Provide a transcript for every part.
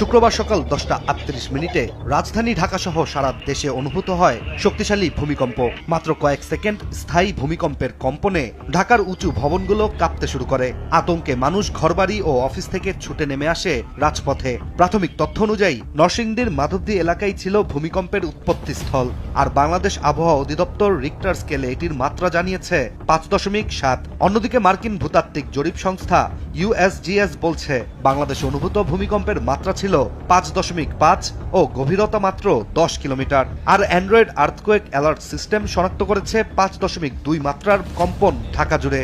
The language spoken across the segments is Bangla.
শুক্রবার সকাল দশটা আটত্রিশ মিনিটে রাজধানী ঢাকা সহ সারা দেশে অনুভূত হয় শক্তিশালী ভূমিকম্প। মাত্র কয়েক সেকেন্ড স্থায়ী ভূমিকম্পের কম্পনে ঢাকার উঁচু ভবনগুলো কাঁপতে শুরু করে। আতঙ্কে মানুষ ঘরবাড়ি ও অফিস থেকে ছুটে নেমে আসে রাজপথে। প্রাথমিক তথ্য অনুযায়ী, নরসিংদীর মাধবদী এলাকায় ছিল ভূমিকম্পের উৎপত্তিস্থল, আর বাংলাদেশ আবহাওয়া অধিদপ্তর রিক্টার স্কেলে এটির মাত্রা জানিয়েছে পাঁচ দশমিক সাত। অন্যদিকে মার্কিন ভূতাত্ত্বিক জরিপ সংস্থা ইউএসজিএস বলছে, বাংলাদেশে অনুভূত ভূমিকম্পের মাত্রা ছিল পাঁচ দশমিক পাঁচ ও গভীরতা মাত্র দশ কিলোমিটার। আর অ্যান্ড্রয়েড আর্থকোয়েক অ্যালার্ট সিস্টেম শনাক্ত করেছে পাঁচ দশমিক দুই মাত্রার কম্পন ঢাকা জুড়ে।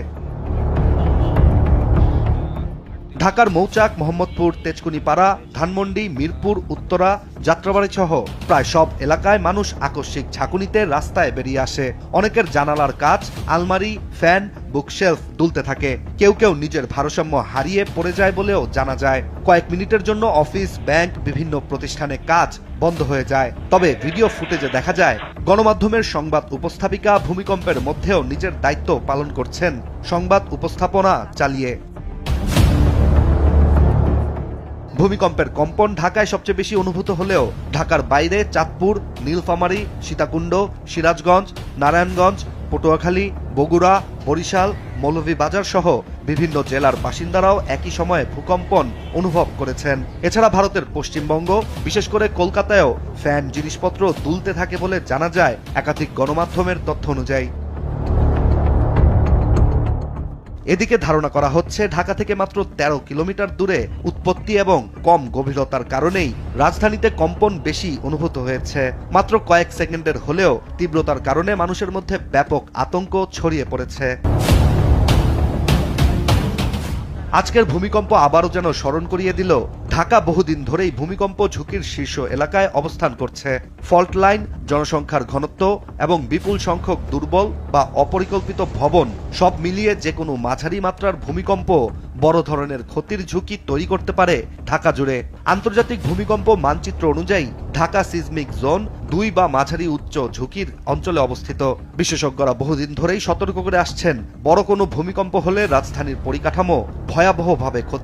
ঢাকার মৌচাক, মোহাম্মদপুর, তেজকুনিপাড়া, ধানমন্ডি, মিরপুর, উত্তরা, যাত্রাবাড়ি সহ প্রায় সব এলাকায় মানুষ আকস্মিক ঝাঁকুনিতে রাস্তায় বেরিয়ে আসে। অনেকের জানালার কাজ আলমারি, ফ্যান, বুকশেলফ দুলতে থাকে। কেউ কেউ নিজের ভারসাম্য হারিয়ে পড়ে যায় বলেও জানা যায়। কয়েক মিনিটের জন্য অফিস, ব্যাংক, বিভিন্ন প্রতিষ্ঠানে কাজ বন্ধ হয়ে যায়। তবে ভিডিও ফুটেজে দেখা যায়, গণমাধ্যমের সংবাদ উপস্থাপিকা ভূমিকম্পের মধ্যেও নিজের দায়িত্ব পালন করছেন সংবাদ উপস্থাপনা চালিয়ে। ভূমিকম্পের কম্পন ঢাকায় সবচেয়ে বেশি অনুভূত হলেও ঢাকার বাইরে চাঁদপুর, নীলফামারী, সীতাকুণ্ড, সিরাজগঞ্জ, নারায়ণগঞ্জ, পটুয়াখালী, বগুড়া, বরিশাল মৌলভীবাজার সহ বিভিন্ন জেলার বাসিন্দারাও একই সময়ে ভূকম্পন অনুভব করেছেন। এছাড়া ভারতের পশ্চিমবঙ্গ, বিশেষ করে কলকাতায়ও ফ্যান জিনিসপত্র দুলতে থাকে বলে জানা যায় একাধিক গণমাধ্যমের তথ্য অনুযায়ী। এদিকে ধারণা করা হচ্ছে ঢাকা থেকে মাত্র ১৩ কিলোমিটার দূরে উৎপত্তি এবং কম গভীরতার কারণেই রাজধানীতে কম্পন বেশি অনুভূত হয়েছে। মাত্র কয়েক সেকেন্ডের হলেও তীব্রতার কারণে মানুষের মধ্যে ব্যাপক আতঙ্ক ছড়িয়ে পড়েছে। আজকের ভূমিকম্প আবারও যেন স্মরণ করিয়ে দিল, ঢাকা বহুদিন ধরেই ভূমিকম্প ঝুঁকির শীর্ষ এলাকায় অবস্থান করছে। ফল্ট লাইন, জনসংখ্যার ঘনত্ব এবং বিপুল সংখ্যক দুর্বল বা অপরিকল্পিত ভবন সব মিলিয়ে যে কোনো মাঝারি মাত্রার ভূমিকম্প বড় ধরনের ক্ষতির ঝুঁকি তৈরি করতে পারে ঢাকা জুড়ে। আন্তর্জাতিক ভূমিকম্প মানচিত্র অনুযায়ী ঢাকা সিজমিক জোন দুই বা মাঝারি উচ্চ ঝুঁকির অঞ্চলে অবস্থিত। বিশেষজ্ঞরা বহুদিন ধরেই সতর্ক করে আসছেন। বড় কোনো ভূমিকম্প হলে রাজধানীর পরিকাঠামো ভয়াবহভাবে ক্ষতি